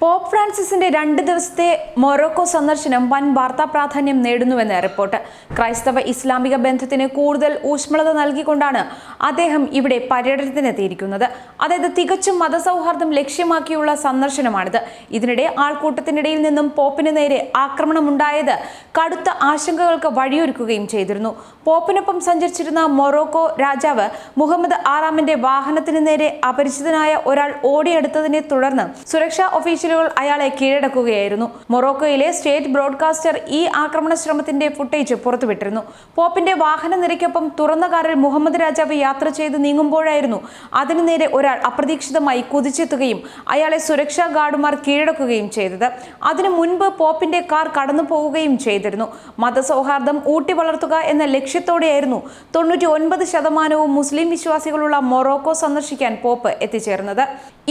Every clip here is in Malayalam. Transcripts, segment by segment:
പോപ്പ് ഫ്രാൻസിസിന്റെ രണ്ട് ദിവസത്തെ മൊറോക്കോ സന്ദർശനം വൻ വാർത്താ പ്രാധാന്യം നേടുന്നുവെന്ന് റിപ്പോർട്ട്. ക്രൈസ്തവ ഇസ്ലാമിക ബന്ധത്തിന് കൂടുതൽ ഊഷ്മളത നൽകിക്കൊണ്ടാണ് അദ്ദേഹം ഇവിടെ പര്യടനത്തിനെത്തിയിരിക്കുന്നത്. അതായത് തികച്ചും മതസൗഹാർദ്ദം ലക്ഷ്യമാക്കിയുള്ള സന്ദർശനമാണിത്. ഇതിനിടെ ആൾക്കൂട്ടത്തിനിടയിൽ നിന്നും പോപ്പിന് നേരെ ആക്രമണമുണ്ടായത് കടുത്ത ആശങ്കകൾക്ക് വഴിയൊരുക്കുകയും ചെയ്തിരുന്നു. പോപ്പിനൊപ്പം സഞ്ചരിച്ചിരുന്ന മൊറോക്കോ രാജാവ് മുഹമ്മദ് ആറാമിന്റെ വാഹനത്തിന് നേരെ അപരിചിതനായ ഒരാൾ ഓടിയെടുത്തതിനെ തുടർന്ന് സുരക്ഷാ ഓഫീഷ്യലുകൾ അയാളെ കീഴടക്കുകയായിരുന്നു. മൊറോക്കോയിലെ സ്റ്റേറ്റ് ബ്രോഡ്കാസ്റ്റർ ഈ ആക്രമണ ശ്രമത്തിന്റെ ഫുട്ടേജ് പുറത്തുവിട്ടിരുന്നു. പോപ്പിന്റെ വാഹന നിരയ്ക്കൊപ്പം തുറന്ന കാറിൽ മുഹമ്മദ് രാജാവ് യാത്ര ചെയ്ത് നീങ്ങുമ്പോഴായിരുന്നു അതിനു നേരെ ഒരാൾ അപ്രതീക്ഷിതമായി കുതിച്ചെത്തുകയും അയാളെ സുരക്ഷാ ഗാർഡുമാർ കീഴടക്കുകയും ചെയ്തത്. അതിനു മുൻപ് പോപ്പിന്റെ കാർ കടന്നു പോവുകയും ചെയ്തിരുന്നു. മതസൗഹാർദ്ദം ഊട്ടി വളർത്തുക എന്ന ലക്ഷ്യത്തോടെയായിരുന്നു തൊണ്ണൂറ്റി ഒൻപത് ശതമാനവും മുസ്ലിം വിശ്വാസികളുള്ള മൊറോക്കോ സന്ദർശിക്കാൻ പോപ്പ് എത്തിച്ചേർന്നത്.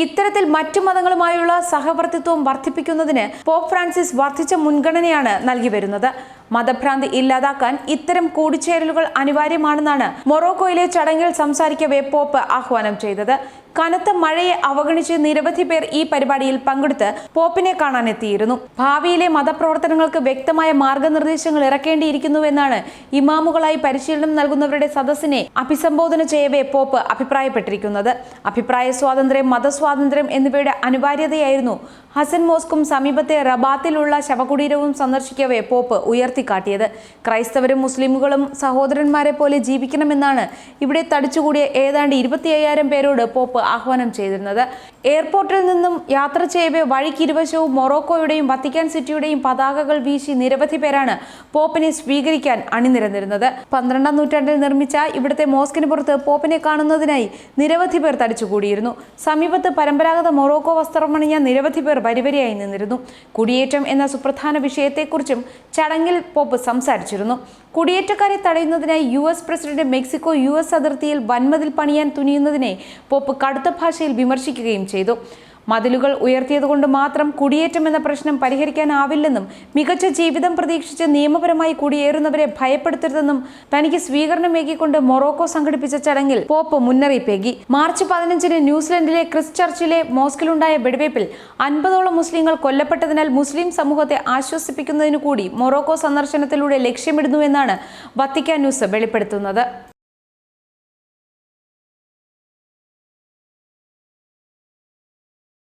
ഇത്തരത്തിൽ മറ്റു മതങ്ങളുമായുള്ള സഹവർത്തിത്വം വർദ്ധിപ്പിക്കുന്നതിന് പോപ്പ് ഫ്രാൻസിസ് വർദ്ധിച്ച മുൻഗണനയാണ് നൽകി വരുന്നത്. മതഭ്രാന്തി ഇല്ലാതാക്കാൻ ഇത്തരം കൂടിച്ചേരലുകൾ അനിവാര്യമാണെന്നാണ് മൊറോക്കോയിലെ ചടങ്ങിൽ സംസാരിക്കവേ പോപ്പ് ആഹ്വാനം ചെയ്തത്. കനത്ത മഴയെ അവഗണിച്ച് നിരവധി പേർ ഈ പരിപാടിയിൽ പങ്കെടുത്ത് പോപ്പിനെ കാണാനെത്തിയിരുന്നു. ഭാവിയിലെ മതപ്രവർത്തനങ്ങൾക്ക് വ്യക്തമായ മാർഗനിർദ്ദേശങ്ങൾ ഇറക്കേണ്ടിയിരിക്കുന്നുവെന്നാണ് ഇമാമുകളായി പരിശീലനം നൽകുന്നവരുടെ സദസ്സിനെ അഭിസംബോധന ചെയ്യവേ പോപ്പ് അഭിപ്രായപ്പെട്ടിരിക്കുന്നത്. അഭിപ്രായ സ്വാതന്ത്ര്യം മതസ്വാതന്ത്ര്യം എന്നിവയുടെ അനിവാര്യതയായിരുന്നു ഹസൻ മോസ്കും സമീപത്തെ റബാത്തിലുള്ള ശവകുടീരവും സന്ദർശിക്കവേ പോപ്പ് ഉയർത്തിക്കാട്ടിയത്. ക്രൈസ്തവരും മുസ്ലിമുകളും സഹോദരന്മാരെ പോലെ ജീവിക്കണമെന്നാണ് ഇവിടെ തടിച്ചുകൂടിയ ഏതാണ്ട് ഇരുപത്തി അയ്യായിരം പേരോട് പോപ്പ് ആഹ്വാനം ചെയ്തിരുന്നത്. എയർപോർട്ടിൽ നിന്നും യാത്ര ചെയ്യവേ വഴിക്ക് വഴിക്കിരുവശവും മൊറോക്കോയുടെയും വത്തിക്കാൻ സിറ്റിയുടെയും പതാകകൾ വീശി നിരവധി പേരാണ് പോപ്പിനെ സ്വീകരിക്കാൻ അണിനിരന്നിരുന്നത്. പന്ത്രണ്ടാം നൂറ്റാണ്ടിൽ നിർമ്മിച്ച ഇവിടുത്തെ മോസ്കിന് പുറത്ത് പോപ്പിനെ കാണുന്നതിനായി നിരവധി പേർ തടിച്ചുകൂടിയിരുന്നു. സമീപത്ത് പരമ്പരാഗത മൊറോക്കോ വസ്ത്രമണിഞ്ഞ നിരവധി പേർ വരിവരിയായി നിന്നിരുന്നു. കുടിയേറ്റം എന്ന സുപ്രധാന വിഷയത്തെക്കുറിച്ചും ചടങ്ങിൽ പോപ്പ് സംസാരിച്ചിരുന്നു. കുടിയേറ്റക്കാരെ തടയുന്നതിനായി U S president Mexico U S അതിർത്തിയിൽ വൻമതിൽ പണിയാൻ തുനിയുന്നതിനെ പോപ്പ് കടുത്ത ഭാഷയിൽ വിമർശിക്കുകയും ചെയ്തു. മതിലുകൾ ഉയർത്തിയതുകൊണ്ട് മാത്രം കുടിയേറ്റം എന്ന പ്രശ്നം പരിഹരിക്കാനാവില്ലെന്നും മികച്ച ജീവിതം പ്രതീക്ഷിച്ച് നിയമപരമായി കുടിയേറുന്നവരെ ഭയപ്പെടുത്തരുതെന്നും തനിക്ക് സ്വീകരണമേകിക്കൊണ്ട് മൊറോക്കോ സംഘടിപ്പിച്ച ചടങ്ങിൽ പോപ്പ് മുന്നറിയിപ്പേകി. മാർച്ച് പതിനഞ്ചിന് ന്യൂസിലൻഡിലെ ക്രിസ് ചർച്ചിലെ മോസ്കിലുണ്ടായ വെടിവയ്പിൽ അൻപതോളം മുസ്ലിങ്ങൾ കൊല്ലപ്പെട്ടതിനാൽ മുസ്ലിം സമൂഹത്തെ ആശ്വസിപ്പിക്കുന്നതിനു കൂടി മൊറോക്കോ സന്ദർശനത്തിലൂടെ ലക്ഷ്യമിടുന്നുവെന്നാണ് വത്തിക്കാൻ ന്യൂസ് വെളിപ്പെടുത്തുന്നത്.